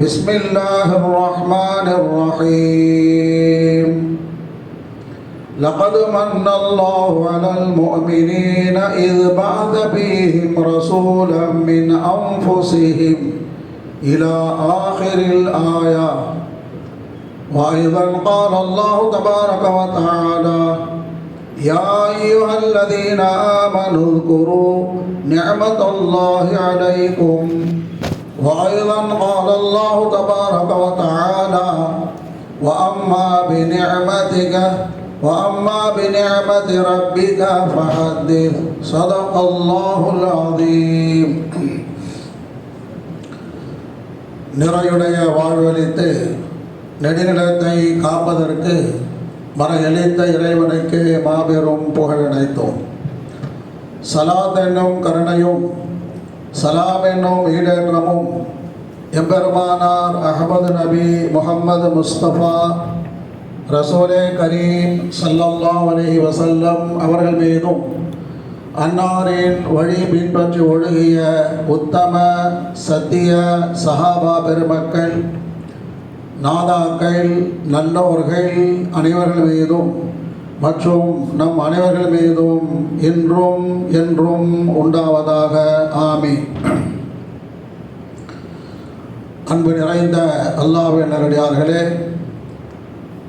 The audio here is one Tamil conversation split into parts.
بسم الله الرحمن الرحيم. لقد من الله على المؤمنين إذ بعث فيهم رسولا من أنفسهم إلى آخر الآية. وأيضا قال الله تبارك وتعالى يا أيها الذين آمنوا اذكروا نعمة الله عليكم وأيضا قال الله تبارك وتعالى وأما بنعمتك وأما بنعمة ربك فحدث صدق الله العظيم நிறையுடைய வாழ்வழித்து நெடுநிலத்தை காப்பதற்கு மர எளித்த இறைவனுக்கு மாபெரும் புகழ் அனைத்தோம் சலாத் என்னும் கருணையும் சலாம் என்னும் ஈடேற்றமும் எம்பெருமானார் அகமது நபி முகமது முஸ்தபா ரசோலே கரீம் சல்லல்லா அலைஹி வசல்லம் அவர்கள் மீதும் அன்னாரின் வழி பின்பற்றி ஒழுகிய உத்தம சத்திய சஹாபா பெருமக்கள் நாதாக்கள் நல்லோர்கள் அனைவர்கள் மீதும் மற்றும் நம் அனைவர்கள் மீதும் இன்றும் என்றும் உண்டாவதாக. ஆமி அன்பு நிறைந்த அல்லாஹ்வின் நேரடியார்களே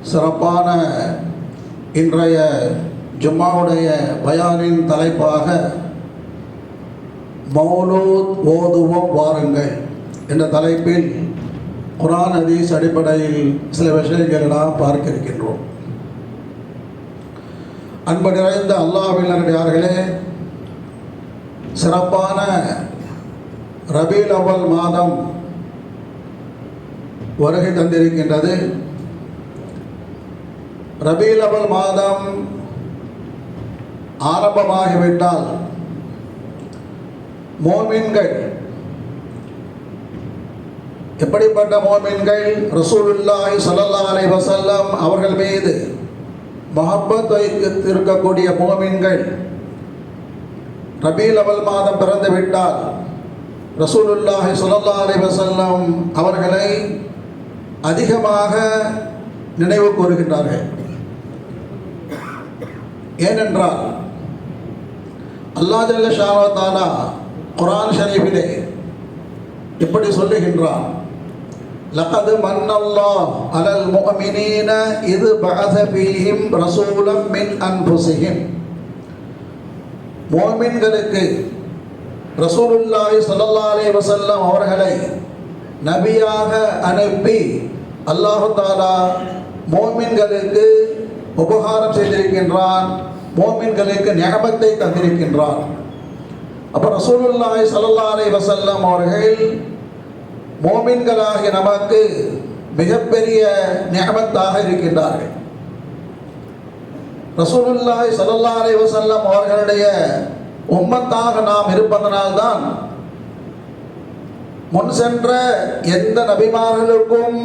சிறப்பான இன்றைய ஜும்மாவுடைய பயானின் தலைப்பாக மௌலூத் ஓதுவோம் வாருங்கள் என்ற தலைப்பில் குரான் ஹதீஸ் அடிப்படையில் சில விஷயங்களை நாம் பார்க்க இருக்கின்றோம் அன்பு நிறைந்த அல்லாஹ்வினர்களே சிறப்பான ரபீல் அவல் மாதம் வருகை தந்திருக்கின்றது. ரபீல் அவல் மாதம் ஆரம்பமாகிவிட்டால் மோமின்கள் எப்படிப்பட்ட மோமின்கள்? ரசூலுல்லாஹி ஸல்லல்லாஹு அலை வஸல்லம் அவர்கள் மீது மஹப்பத் இருக்கக்கூடிய மோமின்கள். ரபீல் அவல் மாதம் பிறந்து விட்டால் ரசூலுல்லாஹி சுல்லா அலி வசல்லம் அவர்களை அதிகமாக நினைவு கூறுகின்றார்கள். ஏனென்றால் அல்லாஹ் ஜல்ல குரான் ஷரீஃபிலே இப்படி சொல்லுகின்றான். لقد من الله على المؤمنين إذ بعث فيهم رسولا من أنفسهم மோமின்களுக்கு ரசூலுல்லாஹி ஸல்லல்லாஹு அலைஹி வஸல்லம் அவர்களை நபியாக அனுப்பி அல்லாஹு தாலா மோமின்களுக்கு உபகாரம் செய்திருக்கின்றான் மோமின்களுக்கு ஞாபகத்தை தந்திருக்கின்றான் அப்போ ரசூலுல்லாஹி ஸல்லல்லாஹு அலைஹி வஸல்லம் அவர்கள் மோமின்களாகிய நமக்கு மிகப்பெரிய நியமத்தாக இருக்கின்றார்கள். ரசூலுல்லாஹி ஸல்லல்லாஹு அலைஹி வஸல்லம் அவர்களுடைய உம்மத்தாக நாம் இருப்பதனால்தான் முன் சென்ற எந்த நபிமார்களுக்கும்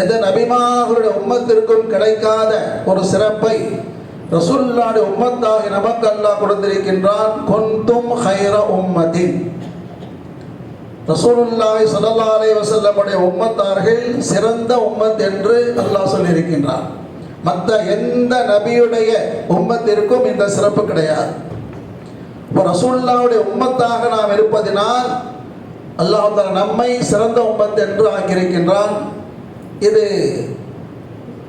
எந்த நபிமார்களுடைய உம்மத்திற்கும் கிடைக்காத ஒரு சிறப்பை ரசூல்லாடைய உம்மத்தாக நமக்கு அல்லாஹ் கொடுத்திருக்கின்றான். கொந்தும் ஹைர உம்மதின் ரசூலுல்லாஹி ஸல்லல்லாஹு அலைஹி வஸல்லமுடைய உம்மத்தார்கள் சிறந்த உம்மத் என்று அல்லாஹ் சொல்லியிருக்கின்றார் மற்ற எந்த நபியுடைய உம்மத்திற்கும் இந்த சிறப்பு கிடையாது. இப்போ ரசூல்லாவுடைய உம்மத்தாக நாம் இருப்பதினால் அல்லாஹ் நம்மை சிறந்த உம்மத் என்று ஆக்கியிருக்கின்றான். இது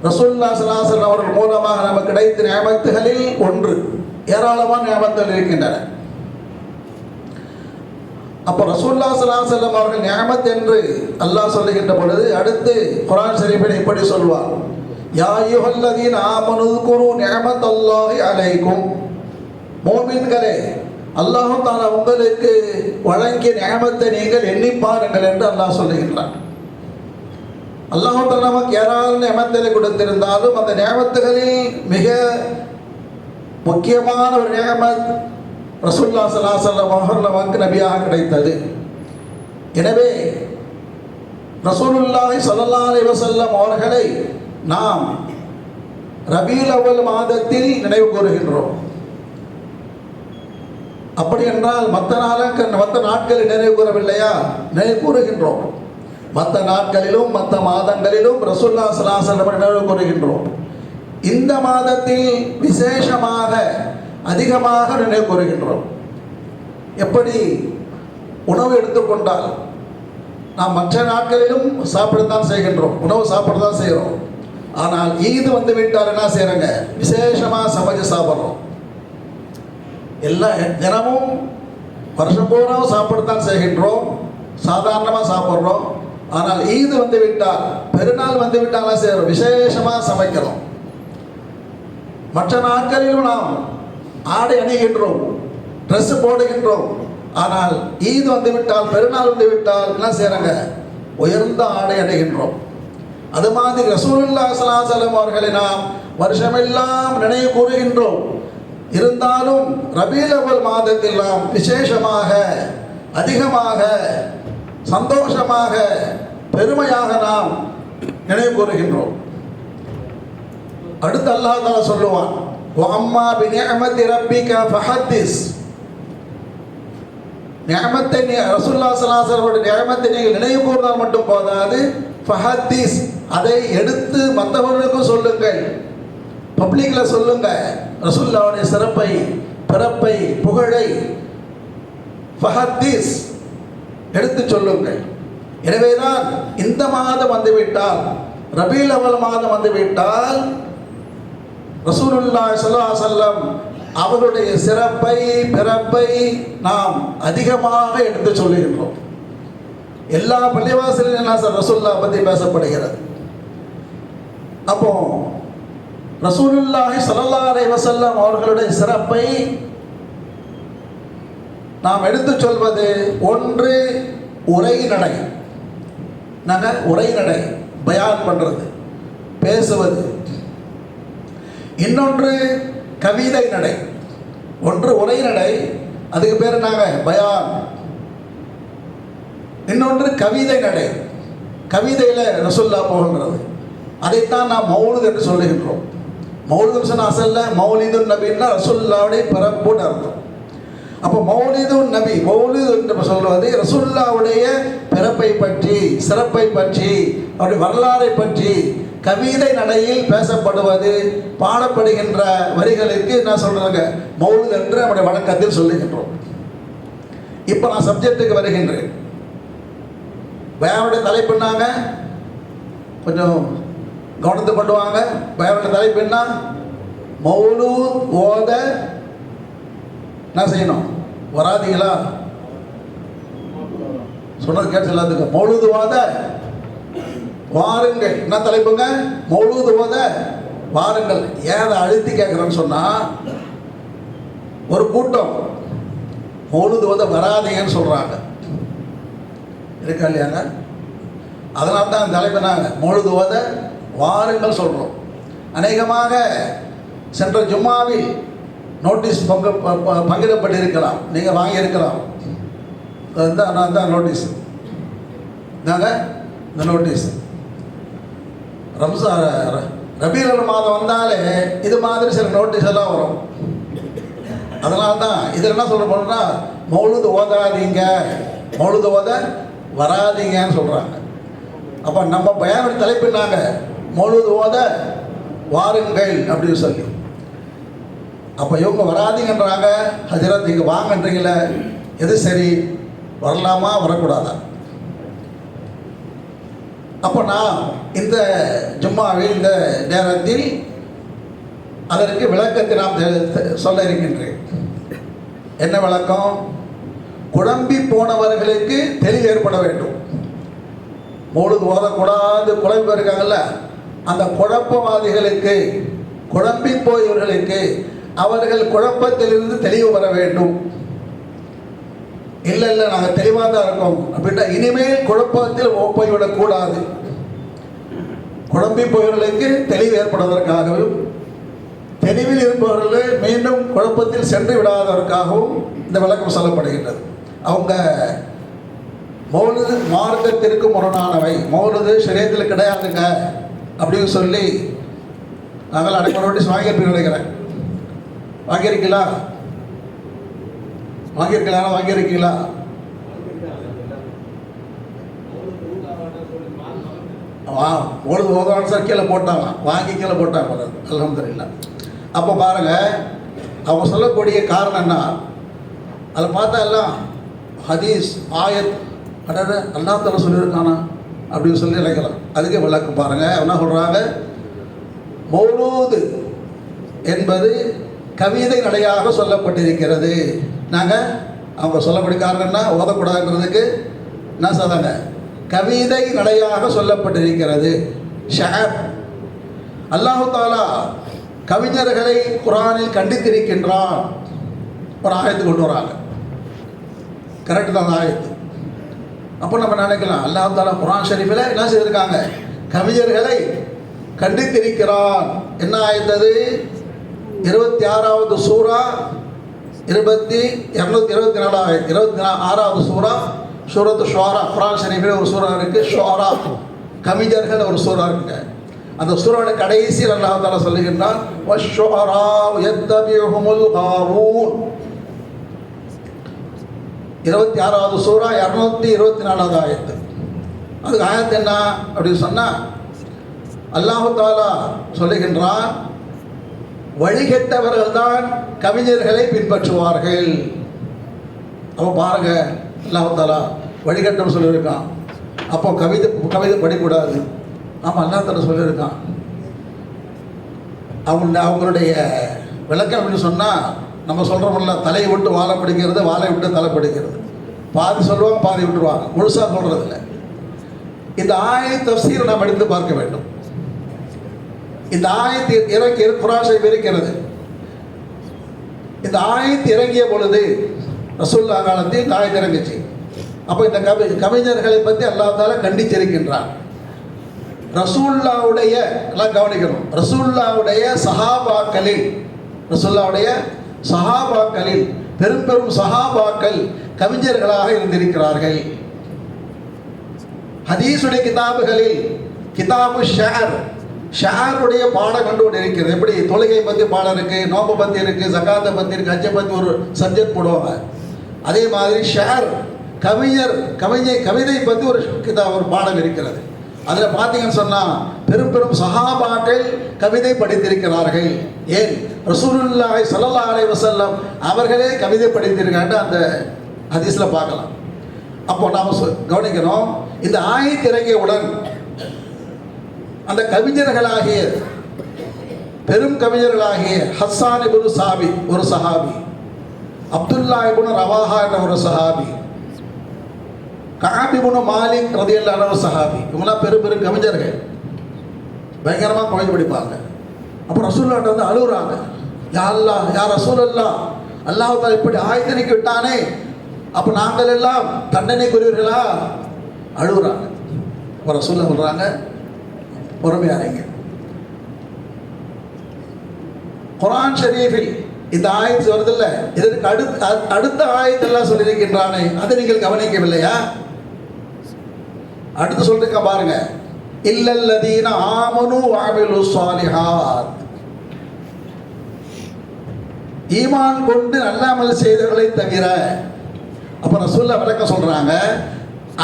ரசூல்லா சலாசன் அவர்கள் மூலமாக நமக்கு கிடைத்த நியமத்துகளில் ஒன்று. ஏராளமான நியமத்துகள் இருக்கின்றன. அப்போ ரசூல்லா சலாசல்லம் அவர்கள் நியமத் என்று அல்லாஹ் சொல்லுகின்ற பொழுது அடுத்து குரான் ஷரீஃபில் இப்படி சொல்வார் யாயுஹல்லதீன் ஆமனு குரு நியமத் அல்லாஹி அலைக்கும். மோமின்களே அல்லாஹு தாலா உங்களுக்கு வழங்கிய நியமத்தை நீங்கள் எண்ணி பாருங்கள் என்று அல்லாஹ் சொல்லுகின்றான். அல்லாஹால நமக்கு ஏராளம் நியமத்தை கொடுத்திருந்தாலும் அந்த நியமத்துகளில் மிக முக்கியமான ஒரு நியமத் ரசுல்லா சலாசல்ல மஹர்ல வாக்கு நபியாக கிடைத்தது. எனவே ரசூலுல்லாஹி ஸல்லல்லாஹு அலைஹி வஸல்லம் அவர்களை நாம் ரபீல் அவல் மாதத்தில் நினைவு கூறுகின்றோம். அப்படி என்றால் மற்ற நாளுக்கு மற்ற நாட்களில் நினைவு கூறவில்லையா? நினைவு கூறுகின்றோம். மற்ற நாட்களிலும் மற்ற மாதங்களிலும் ரசுல்லா சலாசலம் நினைவு கூறுகின்றோம். இந்த மாதத்தில் விசேஷமாக அதிகமாக நினைவு கூறுகின்றோம். எப்படி உணவு எடுத்துக்கொண்டால் நாம் மற்ற நாட்களிலும் சாப்பிடத்தான் செய்கின்றோம். உணவு சாப்பிட தான் செய்கிறோம். ஆனால் ஈது வந்து விட்டால் என்ன செய்கிறாங்க விசேஷமாக சமைச்சு சாப்பிட்றோம். எல்லா தினமும் வருஷம் பூரா சாப்பிடத்தான் செய்கின்றோம். சாதாரணமாக சாப்பிட்றோம். ஆனால் ஈது வந்து விட்டால் பெருநாள் வந்து விட்டால் செய்கிறோம் விசேஷமாக சமைக்கிறோம். மற்ற நாட்களிலும் நாம் ஆடை அணிகின்றோம் ட்ரெஸ் போடுகின்றோம். ஆனால் ஈது வந்து விட்டால் பெருநாள் வந்து விட்டால் என்ன செய்கிறாங்க உயர்ந்த ஆடை அணிகின்றோம். அது மாதிரி ரசூலுல்லா சலாசலம் அவர்களை நாம் வருஷமெல்லாம் நினைவு கூறுகின்றோம். இருந்தாலும் ரபீலவல் மாதத்தில் நாம் விசேஷமாக அதிகமாக சந்தோஷமாக பெருமையாக நாம் நினைவு கூறுகின்றோம். அடுத்து அல்லாஹ் சொல்லுவான் அம்மா பி ரப்பிக ஃபஹத்திஸ் நியமத்தை நீ ரசுல்லா சலாசரோட நியமத்தை நீங்கள் நினைவு கூர்ந்தால் மட்டும் போதாது. ஃபஹத்திஸ் அதை எடுத்து மற்றவர்களுக்கும் சொல்லுங்கள். பப்ளிக்கில் சொல்லுங்க ரசுல்லாவுடைய சிறப்பை பிறப்பை புகழை ஃபஹத்திஸ் எடுத்து சொல்லுங்கள். எனவேதான் இந்த மாதம் வந்துவிட்டால் ரபீல் அவல் மாதம் வந்துவிட்டால் ரசூலுல்லா ஸல்லல்லாஹு செல்லம் அவருடைய சிறப்பை பிறப்பை நாம் அதிகமாக எடுத்து சொல்லுகின்றோம் எல்லா பள்ளிவாசலிலும் என்ன சார் ரசூல்லா பற்றி பேசப்படுகிறது? அப்போ ரசூலுல்லாஹி ஸல்லல்லாஹு அலைஹி வஸல்லம் அவர்களுடைய சிறப்பை நாம் எடுத்து சொல்வது ஒன்று உரைநடை நாங்கள் உரைநடை பயான் பண்ணுறது பேசுவது. இன்னொன்று கவிதை நடை. ஒன்று உரை நடை. அதுக்கு பேர் நாங்கள் பயான். இன்னொன்று கவிதை நடை. கவிதையில் ரசுல்லா போகின்றது அதைத்தான் நாம் மௌலித் என்று சொல்லுகின்றோம். மௌலிதும் சொன்ன அசல்ல மௌலிது நபின்னா ரசுல்லாவுடைய பிறப்புன்னு அர்த்தம். அப்போ மௌலிது நபி மௌலிது என்று சொல்வது ரசுல்லாவுடைய பிறப்பை பற்றி சிறப்பை பற்றி அவருடைய வரலாறை பற்றி கவிதை நடையில் பேசப்படுவது பாடப்படுகின்ற வரிகளுக்கு என்ன சொல்றாங்க? மௌலு என்று நம்முடைய வழக்கத்தில் சொல்லுகின்றோம். இப்போ நான் சப்ஜெக்ட்டுக்கு வருகின்றேன். பயானுடைய தலைப்புன்னாங்க கொஞ்சம் கவனத்து பண்ணுவாங்க பயானுடைய தலைப்பு என்ன? மௌலூத் ஓத என்ன செய்யணும்? வராதீங்களா? சொன்னது கேட்டு எல்லாத்துக்கும். மௌலூது வாருங்கள். என்ன தலைப்புங்க? மௌலூது போத வாருங்கள். ஏன் அதை அழுத்தி கேட்குறேன்னு சொன்னால் ஒரு கூட்டம். மௌலூது போத வராதீங்கன்னு சொல்கிறாங்க இருக்கா இல்லையாங்க? அதனால தான் தலைப்பு நாங்கள் மொழுது ஓத வாருங்கள் சொல்கிறோம் அநேகமாக சென்ற ஜும்மாவில் நோட்டீஸ் பங்கு ப- ப- பங்கிடப்பட்டிருக்கலாம். நீங்கள் வாங்கியிருக்கலாம். அதுதான் நான் தான் நோட்டீஸ். நாங்கள் இந்த நோட்டீஸ். ரம்சா ர- மாதம் வந்தாலே இது மாதிரி சில நோட்டீஸ் எல்லாம் வரும். அதனால தான் இதில் என்ன சொல்ல போனா மௌலுது ஓதாதீங்க மௌலுது ஓத வராதீங்கன்னு சொல்கிறாங்க அப்போ நம்ம பயானுடைய தலைப்பினாங்க மௌலுது ஓத வாருங்கள் அப்படின்னு சொல்லி. அப்போ இவங்க வராதீங்கன்றாங்க ஹஜரத் நீங்கள் வாங்கன்றீங்களே எது சரி? வரலாமா? வரக்கூடாதா? அப்போ நான் இந்த ஜும்மாவில் இந்த நேரத்தில் அதற்கு விளக்கத்தை நாம் சொல்ல இருக்கின்றேன். என்ன விளக்கம்? குழம்பி போனவர்களுக்கு தெளிவு ஏற்பட வேண்டும். மூழுது ஓதக்கூடாது குழம்பு இருக்காங்கல்ல? அந்த குழப்பவாதிகளுக்கு குழம்பி போயவர்களுக்கு அவர்கள் குழப்பத்திலிருந்து தெளிவு வர வேண்டும். இல்லை இல்லை நாங்கள் தெளிவாக தான் இருக்கோம். அப்படின்னா இனிமேல் குழப்பத்தில் போய்விடக்கூடாது குழம்பி போயவர்களுக்கு தெளிவு ஏற்படுவதற்காகவும் தெளிவில் இருப்பவர்களை மீண்டும் குழப்பத்தில் சென்று விடாததற்காகவும் இந்த விளக்கம் சொல்லப்படுகின்றது. அவங்க மௌனது மார்க்கத்திற்கு முரணானவை. மௌனது சரியத்தில் கிடையாதுங்க அப்படின்னு சொல்லி நாங்கள் அனைவரும் வாங்கியிருப்பீங்க நினைக்கிறேன் வாங்கியிருக்கீங்களா? வாங்கியிருக்கீங்களா? வாங்கியிருக்கீங்களா? வா ஓடு ஓதான சார் கீழே போட்டாங்க. வாங்கி கீழே போட்டாங்க. அலமதுல்லா அப்போ பாருங்க அவங்க சொல்லக்கூடிய காரணம் என்ன? அதில் பார்த்தா எல்லாம் ஹதீஸ் ஆயத் அட அல்லா தலை சொல்லியிருக்கானா? அப்படின்னு சொல்லி நினைக்கலாம். அதுக்கே விளக்கம் பாருங்க. என்ன சொல்கிறாங்க மௌலூது என்பது கவிதை நடையாக சொல்லப்பட்டிருக்கிறது. நாங்கள் அவங்க சொல்லக்கூடிய காரணம்னா ஓதக்கூடாதுன்றதுக்கு நான் சொல்றாங்க? கவிதை நடையாக சொல்லப்பட்டிருக்கிறது. ஷஹர். அல்லாஹு தாலா கவிஞர்களை குரானில் கண்டித்திருக்கின்றான். ஒரு ஆயத்து கொண்டு வராங்க. கரெக்டு தான் அந்த ஆயத்து. அப்போ நம்ம நினைக்கலாம் அல்லாஹு தாலா குரான் ஷரீஃபில் என்ன செய்திருக்காங்க? கவிஞர்களை கண்டித்திருக்கிறான். என்ன ஆயத்தது? இருபத்தி ஆறாவது சூறா இருபத்தி இரநூத்தி இருபத்தி நாலாவது இருபத்தி நா ஆறாவது சூறா சூரத்து ஷோரா குரான் ஷரீஃபில் ஒரு சூறா இருக்குது ஷோரா கவிஞர்கள் ஒரு சூறா இருக்குங்க. அந்த சூறாவோட கடைசியில் அல்லாஹ் தாலா சொல்லுகின்றான் இருபத்தி ஆறாவது சூறா இரநூத்தி இருபத்தி நாலாவது ஆயத்து. அதுக்கு ஆயத்து என்ன அப்படின்னு சொன்னால் அல்லாஹு தாலா சொல்லுகின்றான் வழிகெட்டவர்கள் தான் கவிஞர்களை பின்பற்றுவார்கள். அப்போ பாருங்க அல்லாஹாலா வழிகட்டம் சொல்லியிருக்கான். அப்போ கவிதை கவிதை படிக்கூடாது ஆமாம் அல்லா சொல்லியிருக்கான். அவங்க அவங்களுடைய விளக்கம் அப்படின்னு சொன்னால் நம்ம சொல்கிறோம்ல தலையை விட்டு வாழை பிடிக்கிறது வாழை விட்டு தலை பிடிக்கிறது. பாதி சொல்லுவாங்க பாதி விட்டுருவாங்க. முழுசாக சொல்கிறதில்ல இந்த ஆய தப்சீரை நாம் எடுத்து பார்க்க வேண்டும். இந்த ஆயத்து இறங்கி குராசை இருக்கிறது இந்த ஆயத்து இறங்கிய பொழுது ரசூல்லா காலத்தில் இந்த ஆயத்து இறங்குச்சு. அப்போ இந்த கவி கவிஞர்களை பற்றி அல்லாத்தால கண்டிச்சிருக்கின்றான். ரசூல்லாவுடைய எல்லாம் கவனிக்கணும். ரசூல்லாவுடைய சஹாபாக்களில் ரசூல்லாவுடைய சஹாபாக்களில் பெரும் பெரும் சஹாபாக்கள் கவிஞர்களாக இருந்திருக்கிறார்கள். ஹதீசுடைய கிதாபுகளில் கிதாபு ஷேர் ஷாருடைய பாடம் கண்டு கொண்டு இருக்கிறது எப்படி? தொழுகை பற்றி பாடம் இருக்குது நோம்பு பற்றி இருக்குது ஜகாத்தை பற்றி இருக்குது ஹஜ்ஜை பற்றி ஒரு சப்ஜெக்ட் போடுவாங்க. அதே மாதிரி ஷேர் கவிஞர் கவிஞை கவிதை பற்றி ஒரு ஒரு பாடம் இருக்கிறது. அதில் பார்த்தீங்கன்னு சொன்னால் பெரும் பெரும் சகாபாக்கள் கவிதை படித்திருக்கிறார்கள். ஏன்? ரசூலுல்லாஹி சல்லல்லா அலை வசல்லம் அவர்களே கவிதை படித்திருக்காங்க அந்த ஹதீஸில் பார்க்கலாம். அப்போ நாம் கவனிக்கிறோம் இந்த ஆயத்திறங்கியவுடன் அந்த கவிஞர்களாகிய பெரும் கவிஞர்களாகிய ஹஸ்ஸான் இபுனு சாபி ஒரு சஹாபி. அப்துல்லா இபுனு ரவாஹா என்ற ஒரு சஹாபி. காபிபுனு மாலிக் ரதியல்லான ஒரு சஹாபி. இவங்களாம் பெரும் பெரும் கவிஞர்கள். பயங்கரமாக கவிதை படிப்பாங்க. அப்போ ரசூல்லாட்ட வந்து அழுகுறாங்க. யாரெல்லாம் யார் ரசூல் எல்லாம் அல்லாஹ் இப்படி ஆயுதனைக்கு விட்டானே. அப்போ நாங்கள் எல்லாம் தண்டனைக்குரியவர்களா? அழுகுறாங்க. அப்போ ரசூல்லா சொல்கிறாங்க பொறுமையாரீங்க குரான் ஷரீஃபில் இந்த ஆயத்து வருதில்ல? இதற்கு அடுத்த அடுத்த ஆயத்தெல்லாம் சொல்லியிருக்கின்றானே அதை நீங்கள் கவனிக்கவில்லையா? அடுத்து சொல்லிருக்க பாருங்க. இல்லல்லதீன ஆமனு வாமிலு சாலிஹாத். ஈமான் கொண்டு நல்லாமல் செய்தவர்களை தவிர அப்புறம் சொல்ல விளக்க சொல்றாங்க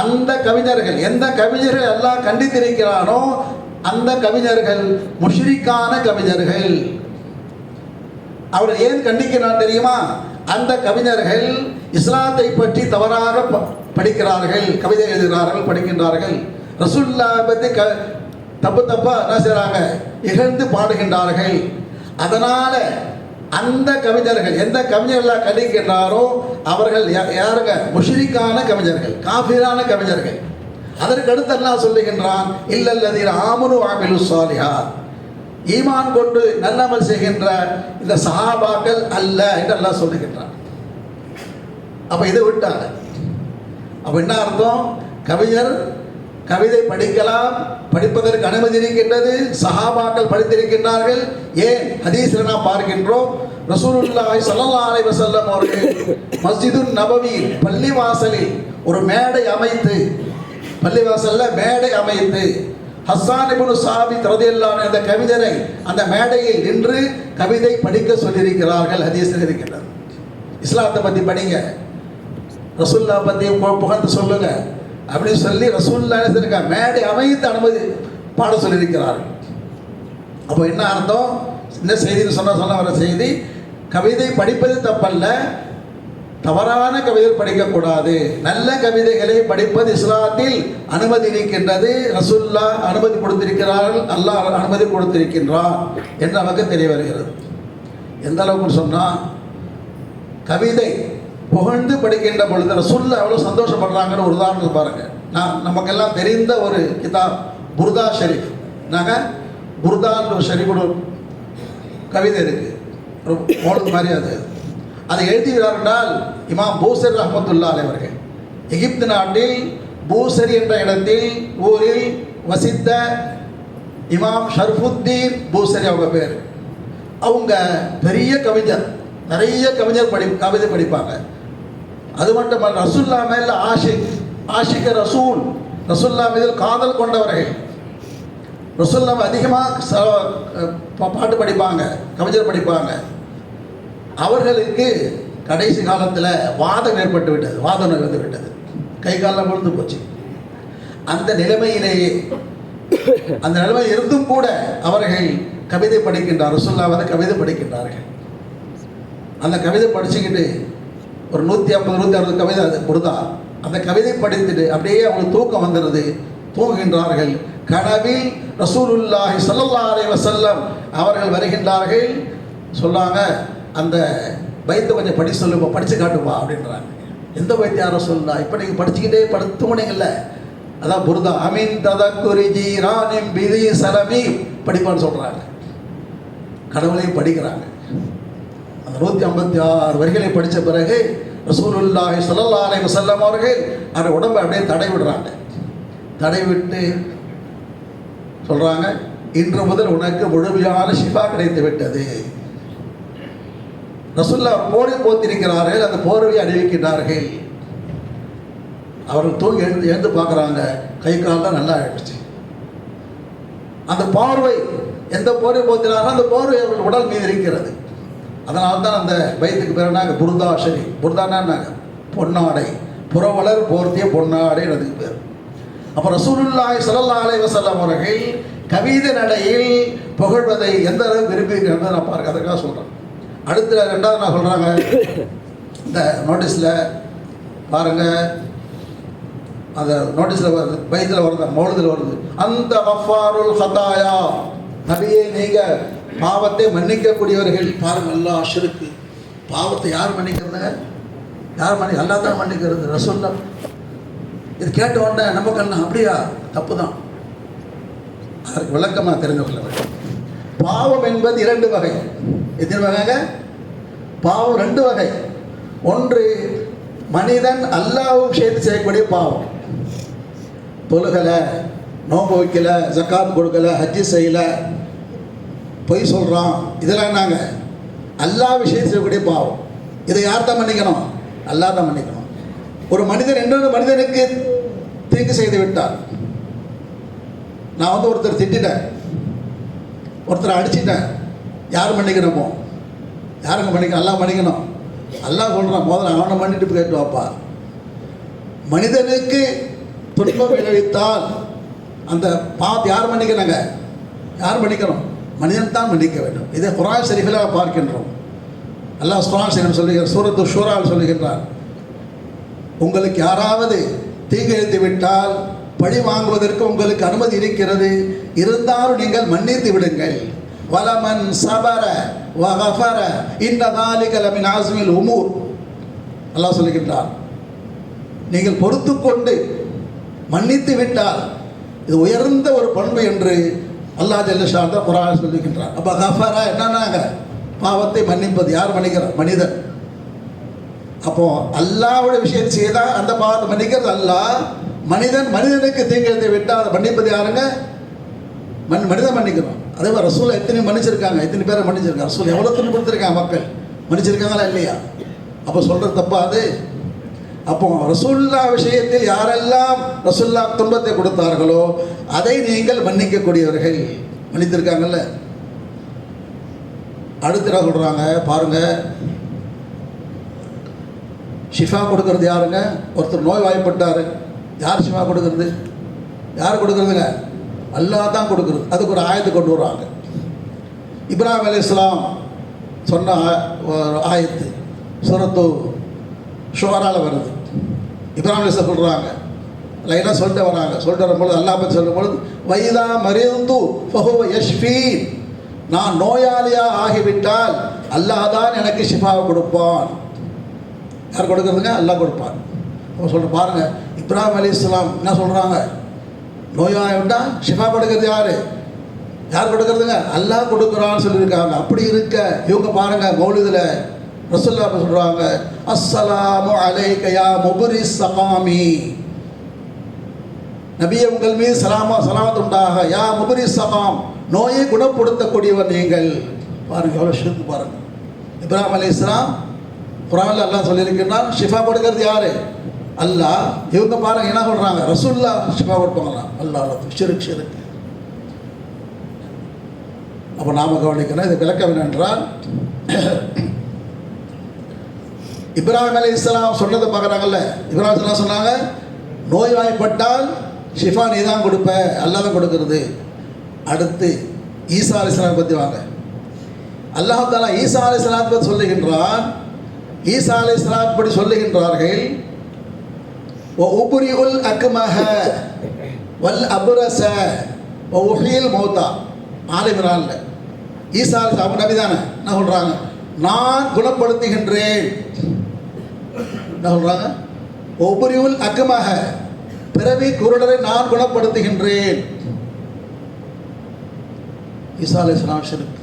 அந்த கவிஞர்கள் எந்த கவிஞர்கள் எல்லாம் கண்டித்திருக்கிறானோ அந்த கவிஞர்கள் முஷ்ரிக்கான கவிஞர்கள். அவர் ஏன் கண்டிக்கிறார் தெரியுமா? அந்த கவிஞர்கள் இஸ்லாத்தை பற்றி தவறாக ப- படிக்கிறார்கள். கவிதை எழுதுகிறார்கள் படிக்கின்றார்கள். ரசுல்லா பற்றி க தப்பு தப்பா என்ன செய்கிறாங்க இகழ்ந்து பாடுகின்றார்கள். அதனால அந்த கவிஞர்கள் எந்த கவிஞர்களாக கண்டிக்கின்றாரோ அவர்கள் யா- யாருங்க? முஷிரிக்கான கவிஞர்கள் காஃபிரான கவிஞர்கள். அதற்கு அடுத்து என்ன சொல்லுகின்றான் இல்லல்லதீர் ஆமனு ஆமிலு சாலிஹாத் ஈமான் கொண்டு நல்லமல் செய்கின்ற இந்த சஹாபாக்கள் அல்ல என்று அல்லாஹ் சொல்லுகின்றான். அப்போ இதை விட்டாங்க. அப்போ என்ன அர்த்தம்? கவிஞர் கவிதை படிக்கலாம் படிப்பதற்கு அனுமதி இருக்கின்றது சஹாபாக்கள் படித்திருக்கின்றார்கள். ஏன்? ஹதீஸ்ல நாம் பார்க்கின்றோம் ரசூலுல்லாஹி ஸல்லல்லாஹு அலைஹி வஸல்லம் அவர்கள் மஸ்ஜிதுன் நபவி பள்ளிவாசலில் ஒரு மேடை அமைத்து பள்ளிவாசல்ல மேடை அமைத்து ஹஸ்ஸான் இபுனு சாபித் ரலியல்லாஹு அந்த கவிதரை அந்த மேடையில் நின்று கவிதை படிக்க சொல்லியிருக்கிறார்கள் ஹதீஸில் இருக்கிறார் இஸ்லாத்தை பற்றி படிங்க. ரசூல்லா பற்றி புகழ்ந்து சொல்லுங்க. அப்படின்னு சொல்லி ரசூல்லா இருக்க மேடை அமைத்து அனுமதி பாட சொல்லியிருக்கிறார்கள். அப்போ என்ன அர்த்தம்? என்ன செய்தின்னு சொன்ன வர செய்தி கவிதை படிப்பது தப்பல்ல தவறான கவிதை படிக்கக்கூடாது. நல்ல கவிதைகளை படிப்பது இஸ்லாத்தில் அனுமதி இருக்கின்றது. ரசுல்லா அனுமதி கொடுத்திருக்கிறார்கள். அல்லாஹ் அனுமதி கொடுத்திருக்கின்றார் என்று நமக்கு தெரிய வருகிறது. எந்த அளவுக்கு சொன்னால் கவிதை புகழ்ந்து படிக்கின்ற பொழுது ரசுல்லா எவ்வளோ சந்தோஷப்படுறாங்கன்னு ஒரு உதாரணம் பாருங்கள் நான் நமக்கெல்லாம் தெரிந்த ஒரு கிதாப் புர்தா ஷெரீஃப். நாங்கள் புர்தான்னு ஒரு ஷெரீஃப் கவிதை இருக்குது ஒரு மோளுக்கு மாதிரி அது. அதை எழுதுகிறார் என்றால் இமாம் பூசர் ரஹமத்துல்லா அவர்கள். எகிப்து நாட்டில் பூசரி என்ற இடத்தில் ஊரில் வசித்த இமாம் ஷர்ஃபுத்தீன் பூசரி அவங்க பேர். அவங்க பெரிய கவிஞர் நிறைய கவிஞர் படி கவிதை படிப்பாங்க. அது மட்டுமல்ல ரசுல்லா மேல ஆஷிக் ஆஷிக்க ரசூல் ரசுல்லா மீது காதல் கொண்டவர்கள். ரசுல்லா அதிகமாக பாட்டு படிப்பாங்க கவிஞர் படிப்பாங்க. அவர்களுக்கு கடைசி காலத்தில் வாதம் ஏற்பட்டு விட்டது வாதம் நிகழ்ந்து விட்டது. கை காலில் விழுந்து போச்சு. அந்த நிலைமையிலேயே அந்த நிலைமை இருந்தும் கூட அவர்கள் கவிதை படிக்கின்றார் ரசுல்லாவது கவிதை படிக்கின்றார்கள். அந்த கவிதை படிச்சுக்கிட்டு ஒரு நூற்றி ஐம்பது நூற்றி அறுபது கவிதை அது கொடுத்தா அந்த கவிதை படித்துட்டு அப்படியே அவங்களுக்கு தூக்கம் வந்துடுது. தூங்குகின்றார்கள். கனவில் ரசூலுல்லாஹி ஸல்லல்லாஹு அலைஹி அவர்கள் வருகின்றார்கள். சொன்னாங்க அந்த பைத்தை கொஞ்சம் படி சொல்லுமா படித்து காட்டுமா அப்படின்றாங்க. எந்த வைத்தியாரம் சொல்லலாம் சொல்லா இப்போ நீங்கள் படிச்சுக்கிட்டே படுத்து தூங்குனீங்கல்ல அதான் புருதா அமீன் ததக்குரி ஜீரானிம் பிதி சரமி படிப்பான்னு சொல்கிறாங்க கடவுளையும் படிக்கிறாங்க. அந்த நூற்றி ஐம்பத்தி ஆறு வரிகளை படித்த பிறகு ரசூலுல்லாஹி சொல்லல்லா அலைஹி வஸல்லம் அவர்கள் அந்த உடம்பை அப்படியே தடை விடுறாங்க. தடை விட்டு சொல்கிறாங்க இன்று முதல் உனக்கு முழுமையான ஷிஃபா கிடைத்து விட்டது ரசுல்லா போரை போத்திருக்கிறார்கள் அந்த போர்வையை அணிவிக்கிறார்கள் அவர்கள் தூங்கி எழுந்து எழுந்து பார்க்குறாங்க கை தான் நல்லா ஆயிடுச்சு. அந்த பார்வை எந்த போர்வை போத்தினாரோ அந்த போர்வை அவர்கள் உடல் மீது இருக்கிறது. அதனால தான் அந்த வயதுக்கு பேர் நாங்கள் புர்தா நாங்கள் பொன்னாடை. புறவலர் போர்த்திய பொன்னாடை அதுக்கு பேர். அப்போ ரசூலுல்லாய் ஸல்லல்லாஹு அலைஹி வஸல்லம் அவர்கள் கவிதை நடையில் புகழ்வதை எந்த அளவு விரும்புகிறேன் நான் பார்க்க அதற்காக சொல்கிறேன் அடுத்த ரெண்டாவது நான் சொல்கிறாங்க இந்த நோட்டீஸில் பாருங்கள் அந்த நோட்டீஸில் வருது பைத்தில் வருது மௌலத்தில் வருது. அந்த வஃபாருல் ஹதாயா நபியே நீங்கள் பாவத்தை மன்னிக்கக்கூடியவர்கள். பாருங்கள் அல்லா அஷருக்கு. பாவத்தை யார் மன்னிக்கிறதுங்க? யார் மன்னி? அல்லா தான் மன்னிக்கிறது ரசோல்லா. இது கேட்ட உடனே நம்ம கண்ணா அப்படியா? தப்பு தான் அதற்கு விளக்கமாக தெரிந்து கொள்ள வேண்டும். பாவம் என்பது இரண்டு வகை. எத்தனை வகைங்க? பாவம் ரெண்டு வகை. ஒன்று மனிதன் அல்லாவும் சேர்த்து செய்யக்கூடிய பாவம். தொழுகலை நோம்பு வைக்கல ஜக்காத் கொடுக்கல ஹஜ்ஜி செய்யலை பொய் சொல்கிறான் இதெல்லாம் நாங்கள் அல்லாஹ் விஷயம் செய்யக்கூடிய பாவம். இதை யார் தான் மன்னிக்கணும்? அல்லா தான் மன்னிக்கணும். ஒரு மனிதன் இன்னொரு மனிதனுக்கு தீங்கு செய்து விட்டார் நான் வந்து ஒருத்தர் திட்டேன் ஒருத்தரை அடிச்சிட்டேன். யார் மன்னிக்கணுமோ? யாருங்க மன்னிக்கணும் அல்லாஹ் மன்னிக்கணும். அல்லாஹ் சொல்கிறான் முதல்ல அவனை மன்னிட்டு கேட்டு வாப்பா. மனிதனுக்கு துன்பம் விளைவித்தால் அந்த பாவத்தை யார் மன்னிக்கிறாங்க? யார் மன்னிக்கணும்? மனிதன் தான் மன்னிக்க வேண்டும். இதை குரான் சரிகளாக பார்க்கின்றோம். அல்லாஹ் குரான் ஷரீஃப் சொல்லுகிற சூரத்து ஷூரால் சொல்லுகின்றார் உங்களுக்கு யாராவது தீங்கு விட்டால் பழி வாங்குவதற்கு உங்களுக்கு அனுமதி இருக்கிறது. இருந்தாலும் நீங்கள் மன்னித்து விடுங்கள். வலமன் சபர வகஃபர. இந்த தாலிகலமின் ஆசுமில் உமூர். அல்லாஹ் சொல்லுகின்றார் நீங்கள் பொறுத்து கொண்டு மன்னித்து விட்டால் இது உயர்ந்த ஒரு பண்பு என்று அல்லாஹ் ஜல்லஷா தான் குரான் சொல்லுகின்றார் அப்போ கஃபரா என்னன்னாங்க? பாவத்தை மன்னிப்பது. யார் மன்னிக்கிறார் மனிதன். அப்போ அல்லாவோட விஷயம் செய்தால் அந்த பாவத்தை மன்னிக்கிறது அல்லாஹ் மனிதன் மனிதனுக்கு தீங்கு எழுதி விட்டால் அதை மன்னிப்பது யாருங்க? மண் மனிதன் மன்னிக்கிறோம் அதே மாதிரி ரசூலை எத்தனை மன்னிச்சிருக்காங்க? எத்தனை பேரை மன்னிச்சிருக்காங்க? ரசூல் எவ்வளோ துன்புறுத்திருக்காங்க மக்கள்? மன்னிச்சிருக்காங்களா இல்லையா? அப்போ சொல்கிறது தப்பா அது? அப்போ ரசூல்லா விஷயத்தில் யாரெல்லாம் ரசூல்லா துன்பத்தை கொடுத்தார்களோ அதை நீங்கள் மன்னிக்கக்கூடியவர்கள். மன்னித்திருக்காங்கல்ல? அடுத்த சொல்கிறாங்க பாருங்க. ஷிஃபா கொடுக்கறது யாருங்க? ஒருத்தர் நோய் வாய்ப்பட்டார் யார் ஷிஃபா கொடுக்கறது? யார் கொடுக்கறதுங்க? அல்லாஹ் தான் கொடுக்குறது. அதுக்கு ஒரு ஆயத்தை கொண்டு வருவாங்க இப்ராஹிம் அலி இஸ்லாம் சொன்ன ஆயத்து சுரத்து ஷுவரால் வருது. இப்ராஹிம் அலி சொல்கிறாங்க லைனாக சொல்லிட்டு வராங்க. சொல்லிட்டு வரும்பொழுது அல்லாஹ் பற்றி சொல்லும்பொழுது வைதா மரிந்து ஃபஹுவ யஷ்ஃபீன் நான் நோயாளியாக ஆகிவிட்டால் அல்லாஹ் தான் எனக்கு ஷிஃபாவை கொடுப்பான். யார் கொடுக்குறதுங்க? அல்லாஹ் கொடுப்பான். அப்போ சொல்கிற பாருங்கள் இப்ராஹிம் அலி இஸ்லாம் என்ன சொல்கிறாங்க நோயாயிட்டா ஷிஃபா கொடுக்கறது யார்? யார் கொடுக்கறதுங்க? அல்லாஹ் கொடுக்குறான்னு சொல்லியிருக்காங்க. அப்படி இருக்க இவங்க பாருங்க மௌலிதில் ரசுல்லா சொல்கிறாங்க அஸ்ஸலாமு அலைக்க யா முபரி சமாமி நபிய உங்கள் மீது சலாமா சலாமத் உண்டாக. யா முபரி சமாம் நோயை குணப்படுத்தக்கூடியவர் நீங்கள். பாருங்க எவ்வளோ ஷிருக்கு பாருங்க. இப்ராஹிம் அலி இஸ்லாம் குரானில் அல்லாஹ் சொல்லியிருக்கிறான் ஷிஃபா கொடுக்கறது யாரு? அல்லாஹ் இவங்க பாருங்க என்ன சொல்றாங்க? ரசுல்லா ஷிஃபா கொடுப்பாங்களாம் அல்லாஹ் ஷிருக் ஷிருக்கு அப்போ நாம கவனிக்கணும் இது விளக்கம் என்னென்றால் இப்ராஹிம் அலி இஸ்லாம் சொன்னதை பார்க்குறாங்கல்ல? இப்ராஹிம் இஸ்லாம் சொன்னாங்க நோய்வாய்ப்பட்டால் ஷிஃபா நீ தான் கொடுப்ப அல்லாஹ் தான் கொடுக்கறது. அடுத்து ஈசா அலி இஸ்லாம் பற்றி வாங்க அல்லாஹாலா ஈசா அலி இஸ்லாம் பற்றி சொல்லுகின்றான். ஈசா அலி இஸ்லாம் படி சொல்லுகின்றார்கள் உபுரி உல் அக்மஹ வல் அபுரச உஹியல் மௌத்தா ஆலிமிரான்ல ஈசா அவங்க நபி தானே என்ன சொல்கிறாங்க நான் குணப்படுத்துகின்றேன். என்ன சொல்கிறாங்க ஒபுரிவுல் அக்கமாக. பிறவி குருடரை நான் குணப்படுத்துகின்றேன். ஈசா அலி இஸ்லாம் ஷிருக்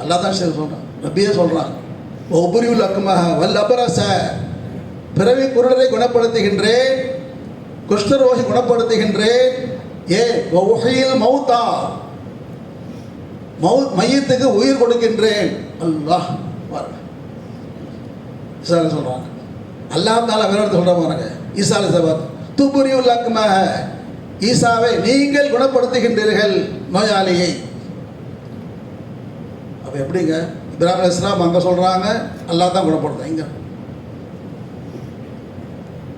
அல்லா தான் சரி சொல்கிறான் ரப்பியே சொல்கிறான் ஒபுரிவுல் அக்கமாக வல் அபரச பிறவி குருடரை குணப்படுத்துகின்றேன் குஷ்டரோகி குணப்படுத்துகின்றேன். ஏ ஒஹியில் மௌத்தா. மௌ மையத்துக்கு உயிர் கொடுக்கின்றேன். அல்லாஹ் பாருங்க. ஈசா சொல்கிறாங்க அல்லாஹ் தாலா வேற சொல்கிற பாருங்க. ஈசா சபாத் துபுரி உள்ளாக்குமாக ஈசாவை நீங்கள் குணப்படுத்துகின்றீர்கள் நோயாளியை. அப்போ எப்படிங்க? இப்ராஹிம் இஸ்லாம் அங்கே சொல்கிறாங்க அல்லா தான் குணப்படுத்தும் இங்கே.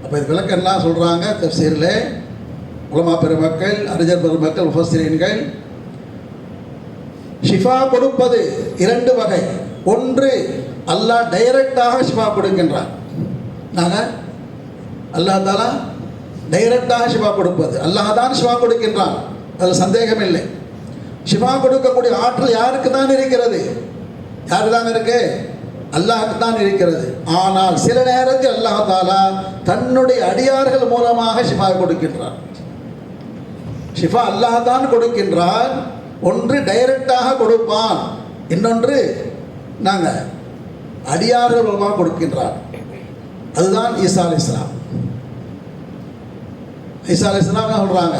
அப்போ இது விளக்கம்லாம் சொல்கிறாங்க தப்சீரில் உலமா பெருமக்கள் அறிஞர் பெருமக்கள் உபஸ்திரீன்கள் ஷிஃபா கொடுப்பது இரண்டு வகை. ஒன்று அல்லாஹ் டைரக்டாக ஷிஃபா கொடுக்கின்றான். நாங்கள் அல்லாஹ் தாலா டைரக்டாக ஷிஃபா கொடுப்பது. அல்லாஹ் தான் ஷிஃபா கொடுக்கின்றான். அதில் சந்தேகம் இல்லை. ஷிஃபா கொடுக்கக்கூடிய ஆற்றல் யாருக்கு தான் இருக்கிறது? யாருக்கு தான் இருக்குது அல்லாஹ் தான் இருக்கிறது. ஆனால் சில நேரத்தில் அல்லாஹ் தாலா தன்னுடைய அடியார்கள் மூலமாக ஷிஃபா கொடுக்கின்றார் ஷிஃபா அல்லாஹ் தான் கொடுக்கின்றான். ஒன்று டைரக்டாக கொடுப்பான். இன்னொன்று நாங்கள் அடியார்கள் மூலமாக கொடுக்கின்றார் அதுதான் ஈசா அலி இஸ்லாம் ஈசா அலி இஸ்லாம் என்ன சொல்கிறாங்க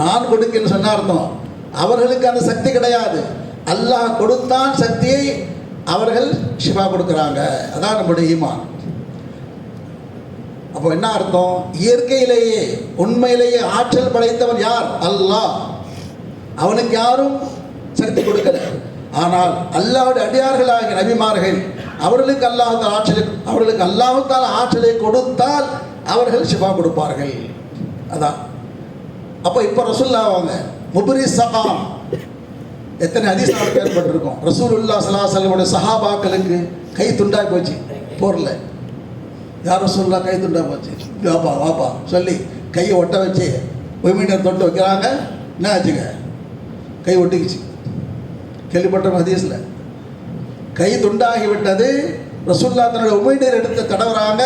நான் கொடுக்கன்னு சொன்ன அர்த்தம். அவர்களுக்கு அந்த சக்தி கிடையாது. அல்லாஹ் கொடுத்தான் சக்தியை அவர்கள் ஷிஃபா கொடுக்குறாங்க. அதான் நம்முடைய ஈமான். அப்போ என்ன அர்த்தம்? இயற்கையிலேயே உண்மையிலேயே ஆற்றல் படைத்தவன் யார்? அல்லாஹ். அவனுக்கு யாரும் சக்தி கொடுக்கல. ஆனால் அல்லாவுடைய அடியார்களாகிய நபிமார்கள் அவர்களுக்கு அல்லாஹால் ஆற்றலை அவர்களுக்கு அல்லாஹால் ஆற்றலை கொடுத்தால் அவர்கள் சிவா கொடுப்பார்கள். அதான். அப்போ இப்போ ரசுல்லா அவங்க முபரி சகாம். எத்தனை அதிசாரம் ஏற்பட்டிருக்கும் ரசூலுல்லா சலா செல்லமுடைய சஹாபாக்களுக்கு கை துண்டாய் போச்சு. போரில். யார் ரசூல்லா கை துண்டாக போச்சு? வாப்பா வாப்பா சொல்லி கையை ஒட்ட வச்சு ஒய்மீனர் தொட்டு வைக்கிறாங்க. என்ன ஆச்சுங்க? கை ஒட்டிக்கிச்சு. கேள்விப்பட்ட ஹதீஸில். கை துண்டாகி விட்டது ரசூல்லா தன்னுடைய உமைநீர் எடுத்து தடவுறாங்க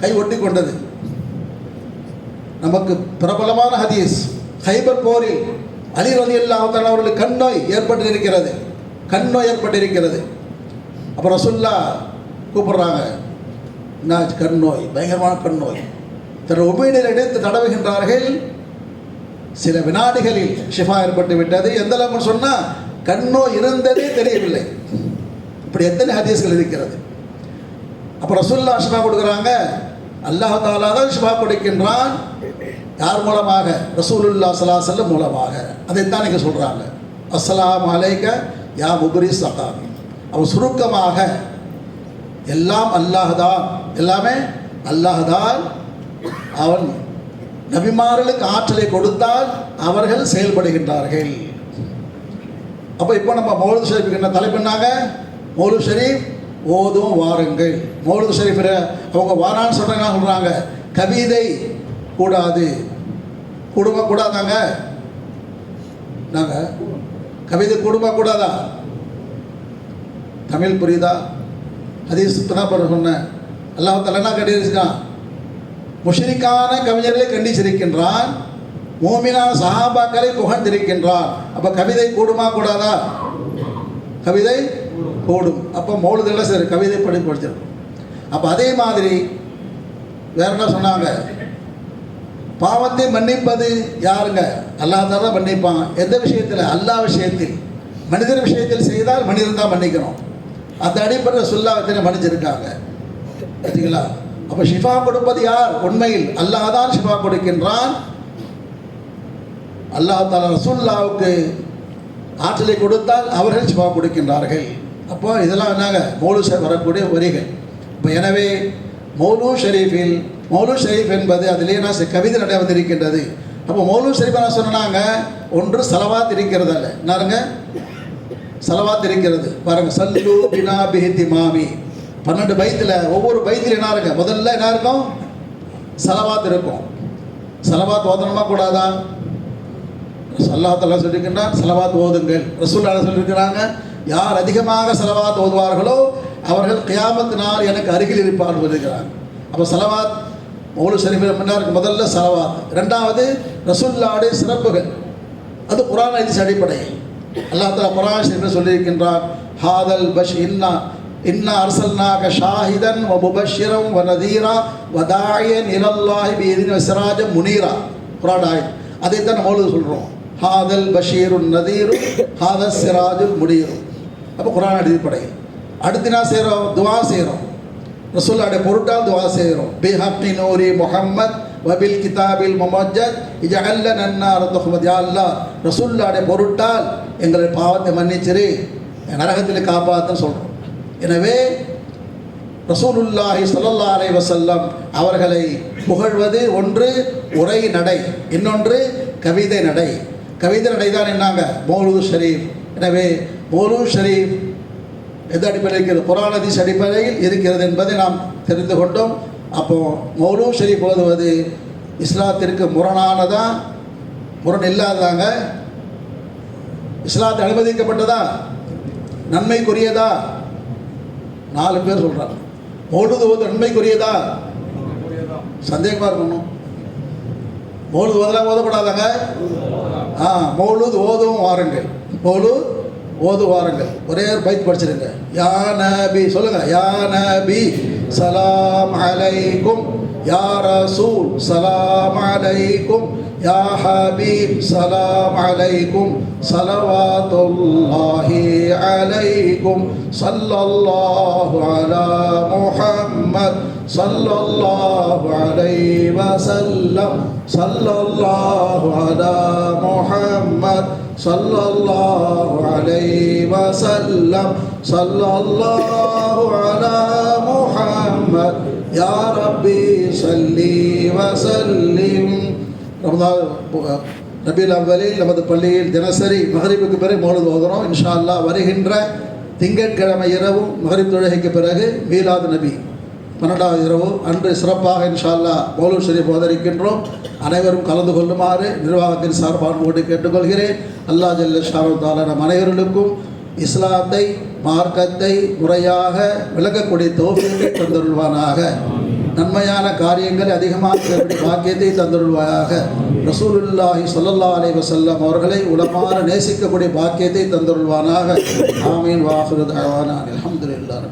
கை ஒட்டி கொண்டது. நமக்கு பிரபலமான ஹதீஸ். ஹைபர் போரில் அலி ரதி அல்லாஹால அவர்களுக்கு கண் நோய் ஏற்பட்டிருக்கிறது. கண் நோய் ஏற்பட்டிருக்கிறது. அப்புறம் ரசுல்லா கூப்பிடுறாங்க என்ன கண் நோய் பயங்கரமான கண் நோய் தன் உபயனில் இணைத்து தடவுகின்றார்கள். சில வினாடிகளில் ஷிஃபா ஏற்பட்டு விட்டது. எந்த அளவுக்கு சொன்னால் கண்ணோ இருந்ததே தெரியவில்லை. இப்படி எத்தனை ஹதீஸ்கள் இருக்கிறது. அப்போ ரசுல்லா ஷிஃபா கொடுக்குறாங்க. அல்லாஹ் தாலா தான் ஷிஃபா கொடுக்கின்றான். யார் மூலமாக? ரசூலுல்லா சலாசல்லம் மூலமாக. அதைத்தான் நீங்கள் சொல்கிறாங்க அஸ்லாம் அலைக்க யா முபரி சகாமி அவன் சுருக்கமாக எல்லாம் அல்லாஹ்தான் எல்லாமே அல்லாஹ்தான் அவன் நபிமார்களுக்கு ஆற்றலை கொடுத்தால் அவர்கள் செயல்படுகின்றார்கள். அப்போ இப்போ நம்ம மௌலு ஷரீஃபுக்கு என்ன தலைப்புனாங்க என்னங்க? மௌலு ஷரீஃப் ஓதும் வாருங்கள். மௌலு ஷரீஃப் அவங்க வாரான்னு சொல்கிறாங்க சொல்கிறாங்க கவிதை கூடாது. குடும்ப கூடாதாங்க? நாங்கள் கவிதை கூடுமா கூடாதா? தமிழ் புரியுதா? ஹதீஸ் பின்னாப்பட சொன்னேன். அல்லாஹ் தலைனா கண்டிச்சிருக்கான்? முஷரிக்கான கவிஞர்களை கண்டிச்சிருக்கின்றான். மோமினான சஹாபாக்களை புகழ்ந்திருக்கின்றான். அப்போ கவிதை கூடுமா கூடாதா? கவிதை கூடும். அப்போ மௌலுதெல்லாம் சரி கவிதை படி படிச்சிருக்கும் அப்போ அதே மாதிரி வேற என்ன சொன்னாங்க? பாவத்தை மன்னிப்பது யாருங்க? அல்லாஹ் தான் மன்னிப்பான் எந்த விஷயத்தில்? அல்லா விஷயத்தில். மனிதர் விஷயத்தில் செய்தால் மனிதன் தான் மன்னிக்கணும். அந்த அடிப்படையில் சொல்லாவத்தினை மன்னிச்சிருக்காங்க. சரிங்களா? அப்போ ஷிஃபா கொடுப்பது யார்? உண்மையில் அல்லாஹ் தான் ஷிஃபா கொடுக்கின்றான். அல்லாஹ் தாலா ரசூல்லாவுக்கு ஆற்றலை கொடுத்தால் அவர்கள் ஷிஃபா கொடுக்கின்றார்கள். அப்போ இதெல்லாம் என்னங்க? மௌலு வரக்கூடிய வரிகள். இப்போ எனவே மௌலு ஷரீஃபில் மௌலு ஷரீஃப் என்பது அதிலே நான் கவிதை நடை வந்திருக்கின்றது அப்போ மௌலு ஷரீஃப் என்ன சொன்னாங்க? ஒன்று செலவாத் இருக்கிறது அல்ல என்னருங்க செலவாத் இருக்கிறது. பாருங்க சல்லு பினா பிஹித்தி மாமி. பன்னெண்டு பைத்தில் ஒவ்வொரு பைத்தில் என்ன இருக்கு முதல்ல என்ன இருக்கும் செலவாத் இருக்கும். செலவாத் ஓதணுமா கூடாதா? சல்லாத்தெல்லாம் சொல்லியிருக்கின்றான் செலவாத் ஓதுங்கள். ரசூல்லா சொல்லியிருக்கிறாங்க யார் அதிகமாக செலவாத் ஓதுவார்களோ அவர்கள் கியாமத்தினால் எனக்கு அருகில் இருப்பார்கள் இருக்கிறாங்க அப்போ செலவாத் மௌலு ஷரீஃபில் முன்னாருக்கு முதல்ல செலவாத் ரெண்டாவது ரசுல்லாடு சிறப்புகள். அது குரான் ஹதீஸ் அடிப்படை அல்லா தலா குரான் ஷரீஃபில் சொல்லியிருக்கின்றார் ஹாதல் பஷ் இன்னா. இன்னா அர்சல்னாக ஷாஹிதன் வ முபஷிரம் வ நதீரா வதாயன் தாயன் இலல்லாஹி பீதின் சிராஜம் முனீரா. குரான் ஆயத். அதைத்தான் நம்ம சொல்கிறோம் ஹாதல் பஷீருன் நதீரு ஹாதல் சிராஜுல் முனீரும் அப்போ குரான் அடிப்படை அடுத்து என்ன செய்கிறோம் துவா செய்கிறோம் ரசூல்லாவுடைய பொருட்டால் துவா செய்கிறோம். பிஹப்தி நூரி முகம்மத் வபில் கிதாபில் முமஜத் இஜஅல்ல நன்னார் துஹமத் யா அல்லாஹ் ரசூல்லாவுடைய பொருட்டால் எங்களை பாவத்தை மன்னிச்சிரு. நரகத்தில் காப்பாற்றுன்னு சொல்கிறோம் எனவே ரசூலுல்லாஹி சல்லல்லா அலை வசல்லம் அவர்களை புகழ்வது ஒன்று உரை நடை. இன்னொன்று கவிதை நடை. கவிதை நடை தான் என்னாங்க? மௌலூது ஷரீஃப் எனவே மௌலூது ஷரீஃப் எந்த அடிப்படையில் இருக்கிறது குரான் ஹதீஸ் அடிப்படையில் இருக்கிறது என்பதை நாம் தெரிந்து கொண்டோம். அப்போது மௌலூ சரி ஓதுவது இஸ்லாத்திற்கு முரணானதா? முரண் இல்லாததாங்க இஸ்லாத்து அனுமதிக்கப்பட்டதா? நன்மைக்குரியதா? நாலு பேர் சொல்கிறாங்க மௌலுது ஓது நன்மைக்குரியதா? சந்தேகமாக இருக்கணும். மௌலுது ஓதலாம் ஓதப்படாதாங்க? ஆ மௌலுது ஓதும் வாருங்கள். மௌலு ஓது வாருங்கள் ஒரே ஒரு பைத் படிச்சிருங்க. யா நபி சொல்லுங்க. யா நபி சலாம் அலைக்கும். யா ரசூல் சலாம் அலைக்கும். யா ஹபீப் சலாம் அலைக்கும். சலவாத்துல்லாஹி அலைக்கும். சல்லல்லாஹு அலா முஹம்மத் சல்லல்லாஹு அலை வசல்லம் சல்லல்லாஹு அலா முஹம்மத் صلى الله عليه وسلم. صلى الله على محمد. يا ربي சல்லி وسلم. رمضان நபீல் அவ்வலில் நமது பள்ளியில் தினசரி மகரிப்புக்கு பிறகு மௌலது ஓதுறோம் இன்ஷா அல்லாஹ் வருகின்ற திங்கட்கிழமை இரவும் மகரிப் தொழுகைக்கு பிறகு மீலாது நபி. பன்னெண்டாவது இரவு அன்று சிறப்பாக இன்ஷா மௌலூர் மௌலூத் ஷரீஃப் ஓதரிக்கின்றோம் அனைவரும் கலந்து கொள்ளுமாறு நிர்வாகத்தின் சார்பாக ஓடி கேட்டுக்கொள்கிறேன். அல்லாஹ் ஜல்ல ஷாரு நம் அனைவர்களுக்கும் இஸ்லாத்தை மார்க்கத்தை முறையாக விளக்கக்கூடிய தோப்பியை தந்தருள்வானாக. நன்மையான காரியங்களை அதிகமாக பாக்கியத்தை தந்தருள்வாயாக. ரசூலுல்லாஹி சொல்லல்லா அலைஹி வசல்லம் அவர்களை உலமாற நேசிக்கக்கூடிய பாக்கியத்தை தந்தருள்வானாக. ஆமீன். வாஹிரு தஅவானா அல்ஹம்துலில்லாஹ்.